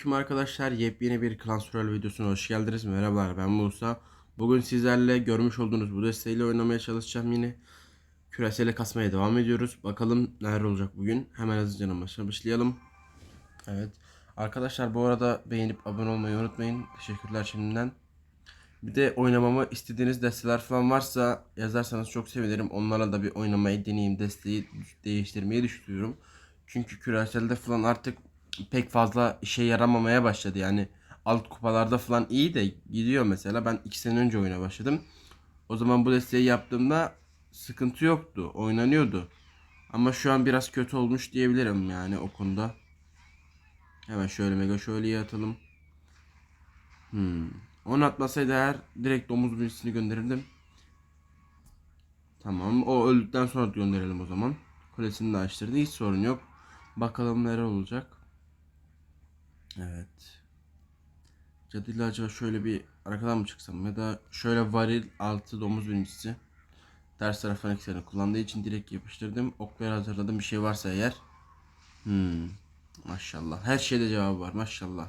Selamünaleyküm arkadaşlar. Yepyeni bir Klan Survival videosuna hoş geldiniz. Merhabalar ben Musa. Bugün sizlerle görmüş olduğunuz bu desteğiyle oynamaya çalışacağım yine. Küresele kasmaya devam ediyoruz. Bakalım neler olacak bugün. Hemen hızlıca başa başlayalım. Evet. Arkadaşlar bu arada beğenip abone olmayı unutmayın. Teşekkürler şimdiden. Bir de oynamamı istediğiniz desteler falan varsa yazarsanız çok sevinirim. Onlarla da bir oynamayı deneyeyim. Desteği değiştirmeyi düşünüyorum. Çünkü küreselde falan artık pek fazla işe yaramamaya başladı. Yani alt kupalarda falan iyi de gidiyor mesela. Ben 2 sene önce oyuna başladım. O zaman bu desteği yaptığımda sıkıntı yoktu. Oynanıyordu. Ama şu an biraz kötü olmuş diyebilirim yani o konuda. Hemen şöyle mega şöyle atalım. Hmm. Onu atmasaydı eğer direkt domuz birisini gönderirdim. Tamam. O öldükten sonra gönderelim o zaman. Kulesini de açtırdı. Hiç sorun yok. Bakalım neler olacak. Evet. Cadıyla acaba şöyle bir arkadan mı çıksam ya da şöyle varil altı domuz birincisi. Ters taraftan ekserini kullandığı için direkt yapıştırdım. Okları hazırladım bir şey varsa eğer. Hmm. Maşallah. Her şeyde cevabı var maşallah.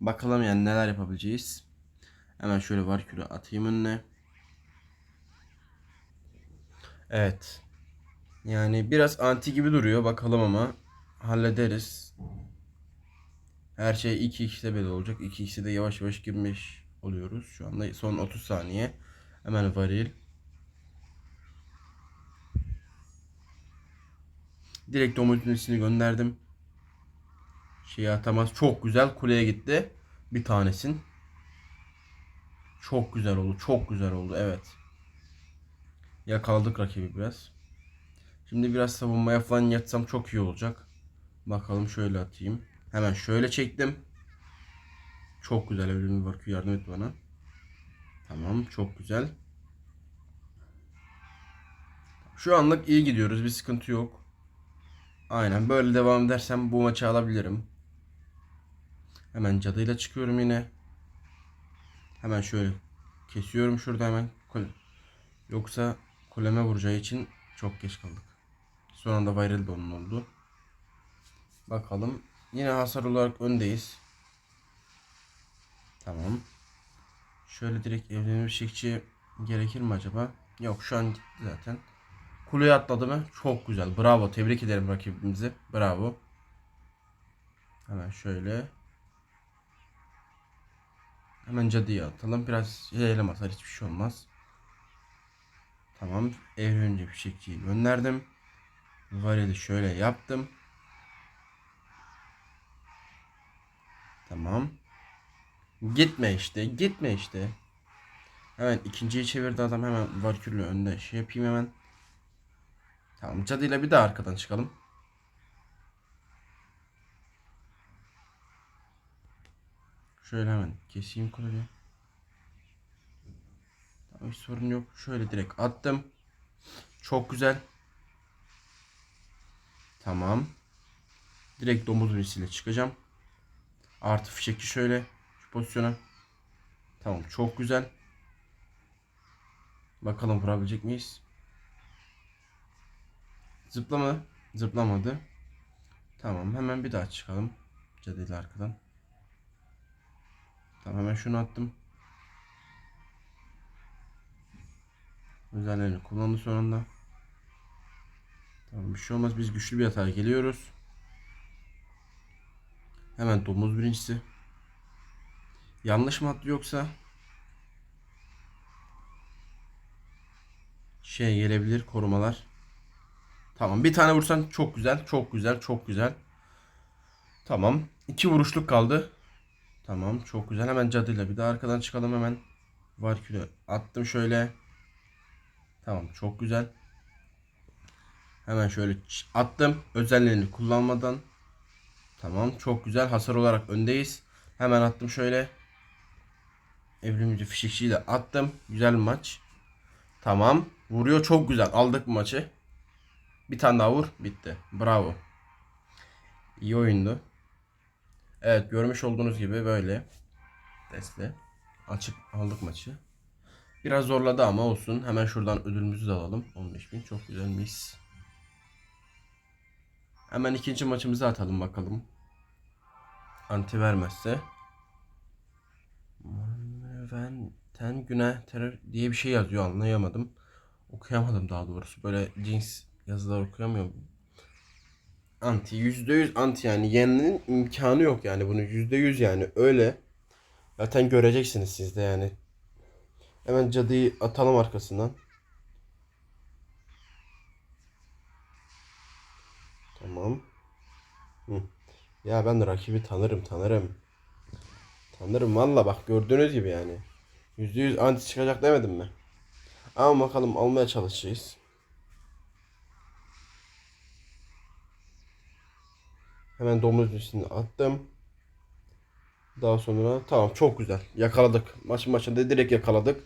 Bakalım yani neler yapabileceğiz. Hemen şöyle var küre atayım önüne. Evet. Yani biraz anti gibi duruyor bakalım ama hallederiz. Her şey 2 x'de belli olacak. 2 x'de yavaş yavaş girmiş oluyoruz. Şu anda son 30 saniye. Hemen varil. Direkt domuzun gönderdim. Şeyi atamaz. Çok güzel kuleye gitti. Bir tanesin. Çok güzel oldu. Çok güzel oldu. Evet. Yakaladık rakibi biraz. Şimdi biraz savunmaya falan yatsam çok iyi olacak. Bakalım şöyle atayım. Hemen şöyle çektim. Çok güzel var ki yardım et bana. Tamam çok güzel. Şu anlık iyi gidiyoruz bir sıkıntı yok. Aynen böyle devam edersem bu maçı alabilirim. Hemen cadıyla çıkıyorum yine. Hemen şöyle kesiyorum şurada hemen. Yoksa kuleme vuracağı için çok geç kaldık. Son anda viral onun oldu. Bakalım. Yine hasar olarak öndeyiz. Tamam. Şöyle direkt evlenir şekçi gerekir mi acaba? Yok şu an gitti zaten. Kuleye atladı mı? Çok güzel. Bravo. Tebrik ederim rakibimizi. Bravo. Hemen şöyle. Hemen cadıya atalım. Biraz ilerlem atar. Hiçbir şey olmaz. Tamam. Evrenci fişekçiyi gönderdim. Varili şöyle yaptım. Tamam. Gitme işte. Gitme işte. Hemen ikinciyi çevirdi adam. Hemen Valkür'le önde şey yapayım hemen. Tamam. Cadıyla bir daha arkadan çıkalım. Şöyle hemen keseyim kuleyi. Tamam hiç sorun yok. Şöyle direkt attım. Çok güzel. Tamam. Direkt domuz birisiyle çıkacağım. Artı fişekçi şöyle şu pozisyona. Tamam çok güzel. Bakalım vurabilecek miyiz? Zıplama. Zıplamadı. Tamam hemen bir daha çıkalım. Cadıyla arkadan. Tamam hemen şunu attım. Özelliğini kullandı sonunda. Tamam bir şey olmaz. Biz güçlü bir hata geliyoruz. Hemen domuz birincisi. Yanlış mı attı yoksa? Şey gelebilir korumalar. Tamam bir tane vursan çok güzel. Çok güzel. Çok güzel. Tamam. iki vuruşluk kaldı. Tamam çok güzel. Hemen cadıyla bir daha arkadan çıkalım hemen. Varkülü attım şöyle. Tamam çok güzel. Hemen şöyle attım. Özelliğini kullanmadan. Tamam çok güzel. Hasar olarak öndeyiz. Hemen attım şöyle. Evrimci fişekçiyi de attım. Güzel maç. Tamam. Vuruyor çok güzel. Aldık maçı. Bir tane daha vur. Bitti. Bravo. İyi oyundu. Evet görmüş olduğunuz gibi böyle. Destle. Açıp aldık maçı. Biraz zorladı ama olsun. Hemen şuradan ödülümüzü de alalım. 15.000 çok güzel mis. Hemen ikinci maçımızı atalım bakalım. Anti vermezse Ten güne terör diye bir şey yazıyor anlayamadım. Okuyamadım daha doğrusu. Böyle cins yazılar okuyamıyorum. Anti %100 anti yani yeninin imkanı yok yani bunu %100 yani öyle. Zaten göreceksiniz siz de yani. Hemen cadıyı atalım arkasından. Tamam. Ya ben rakibi tanırım tanırım. Tanırım valla bak gördüğünüz gibi yani. %100 anti çıkacak demedim mi? Ama bakalım almaya çalışacağız. Hemen domuz üstüne attım. Daha sonra tamam çok güzel. Yakaladık. Maçın maçında direkt yakaladık.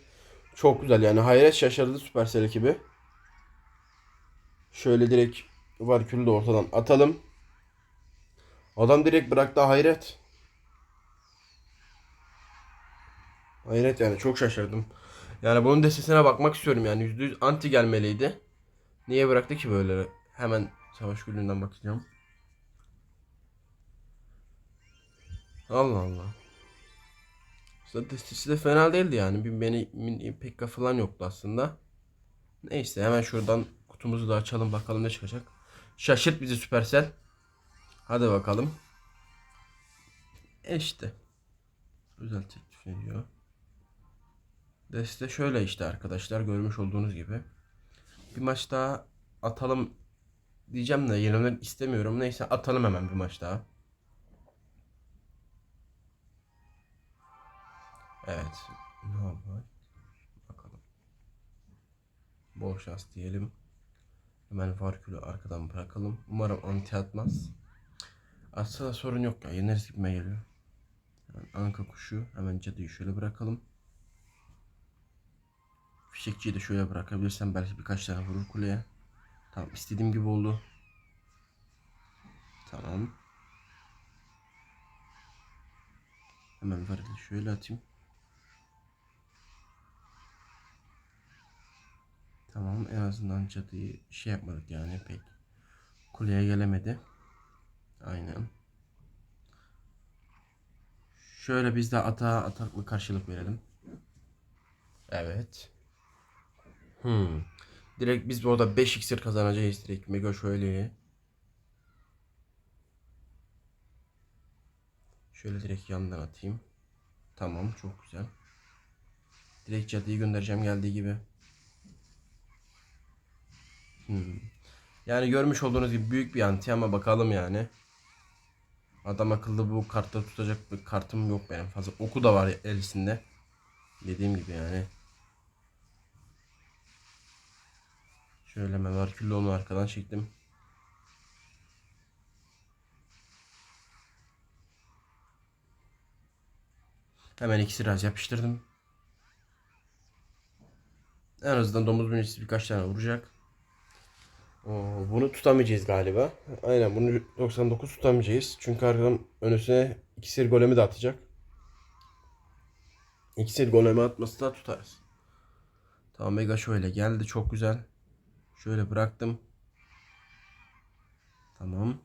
Çok güzel yani hayret şaşırdı Supercell ekibi. Şöyle direkt Varkül'ü de ortadan atalım. Adam direkt bıraktı hayret. Hayret yani çok şaşırdım. Yani bunun destesine bakmak istiyorum yani %100 anti gelmeliydi. Niye bıraktı ki böyle? Hemen savaş gülünden bakacağım. Allah Allah. Destesi de fena değildi yani. Bir beni min, pekka falan yoktu aslında. Neyse hemen şuradan kutumuzu da açalım bakalım ne çıkacak. Şaşırt bizi Supercell. Hadi bakalım. E işte. Özel teklif ediyor. Deste şöyle işte arkadaşlar görmüş olduğunuz gibi. Bir maç daha atalım diyeceğim de yenilmek istemiyorum. Neyse atalım hemen bir maç daha. Evet. Ne yapalım? Bakalım. Bol şans diyelim. Hemen Varkül'ü arkadan bırakalım. Umarım anti atmaz. Atsa da sorun yok ya. Yeneriz gibime geliyor. Hemen anka kuşu. Hemen cadıyı şöyle bırakalım. Fişekçiyi de şöyle bırakabilirsem belki birkaç tane vurur kuleye. Tamam istediğim gibi oldu. Tamam. Hemen varili şöyle atayım. Tamam en azından cadıyı şey yapmadık yani pek. Kuleye gelemedi. Aynen. Şöyle biz de ata ataklı karşılık verelim. Evet. Hmm. Direkt biz orada 5 iksir kazanacağız direkt. Mega şöyle. Şöyle direkt yandan atayım. Tamam çok güzel. Direkt cadıyı göndereceğim geldiği gibi. Hmm. Yani görmüş olduğunuz gibi büyük bir anti ama bakalım yani. Adam akıllı bu kartları tutacak bir kartım yok benim fazla. Oku da var elisinde. Dediğim gibi yani. Şöyle mevarküllü onu arkadan çektim. Hemen ikisi raz yapıştırdım. En azından domuz bünyesi birkaç tane vuracak. Bunu tutamayacağız galiba. Aynen bunu 99 tutamayacağız. Çünkü arkadan önüne ikisir golemi de atacak. İkisir golemi atması da tutarız. Tamam Mega şöyle geldi çok güzel. Şöyle bıraktım. Tamam.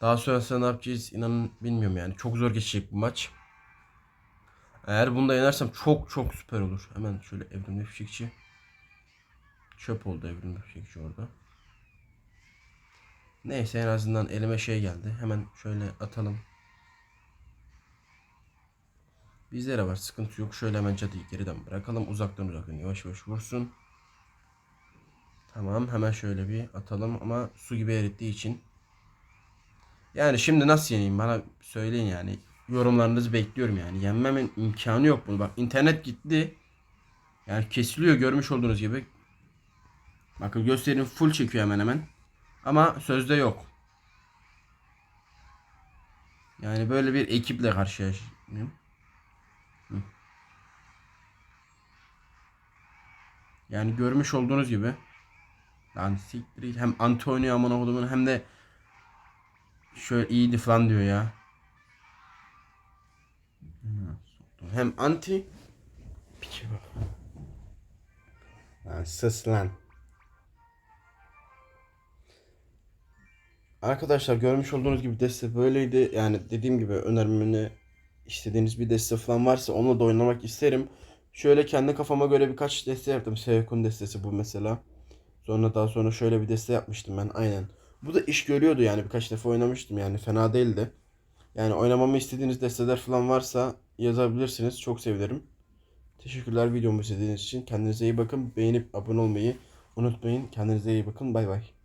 Daha sonrasında ne yapacağız inanın bilmiyorum yani. Çok zor geçecek bu maç. Eğer bunda yenersem çok çok süper olur. Hemen şöyle evrimli fişekçi. Çöp oldu evrimli fişekçi orada. Neyse en azından elime şey geldi. Hemen şöyle atalım. Bizlere var sıkıntı yok. Şöyle hemen cadıyı geriden bırakalım. Uzaktan uzaktan yavaş yavaş vursun. Tamam hemen şöyle bir atalım ama su gibi erittiği için. Yani şimdi nasıl yeneyim bana söyleyin yani. Yorumlarınızı bekliyorum yani. Yenmemin imkanı yok bunu. Bak internet gitti. Yani kesiliyor görmüş olduğunuz gibi. Bakın göstereyim full çekiyor hemen hemen. Ama sözde yok. Yani böyle bir ekiple karşılaşıyorum. Yani görmüş olduğunuz gibi yani siktir hem Antonio aman oğlumun hem de şöyle iyiydi falan diyor ya. Hem anti Piçe bak. Lan sus. Arkadaşlar görmüş olduğunuz gibi deste böyleydi. Yani dediğim gibi önermeni istediğiniz bir deste falan varsa onunla da oynamak isterim. Şöyle kendi kafama göre birkaç deste yaptım. Seyakun destesi bu mesela. Sonra daha sonra şöyle bir deste yapmıştım ben aynen. Bu da iş görüyordu yani birkaç defa oynamıştım yani fena değildi. Yani oynamamı istediğiniz desteler falan varsa yazabilirsiniz. Çok sevinirim. Teşekkürler videomu izlediğiniz için. Kendinize iyi bakın. Beğenip abone olmayı unutmayın. Kendinize iyi bakın. Bay bay.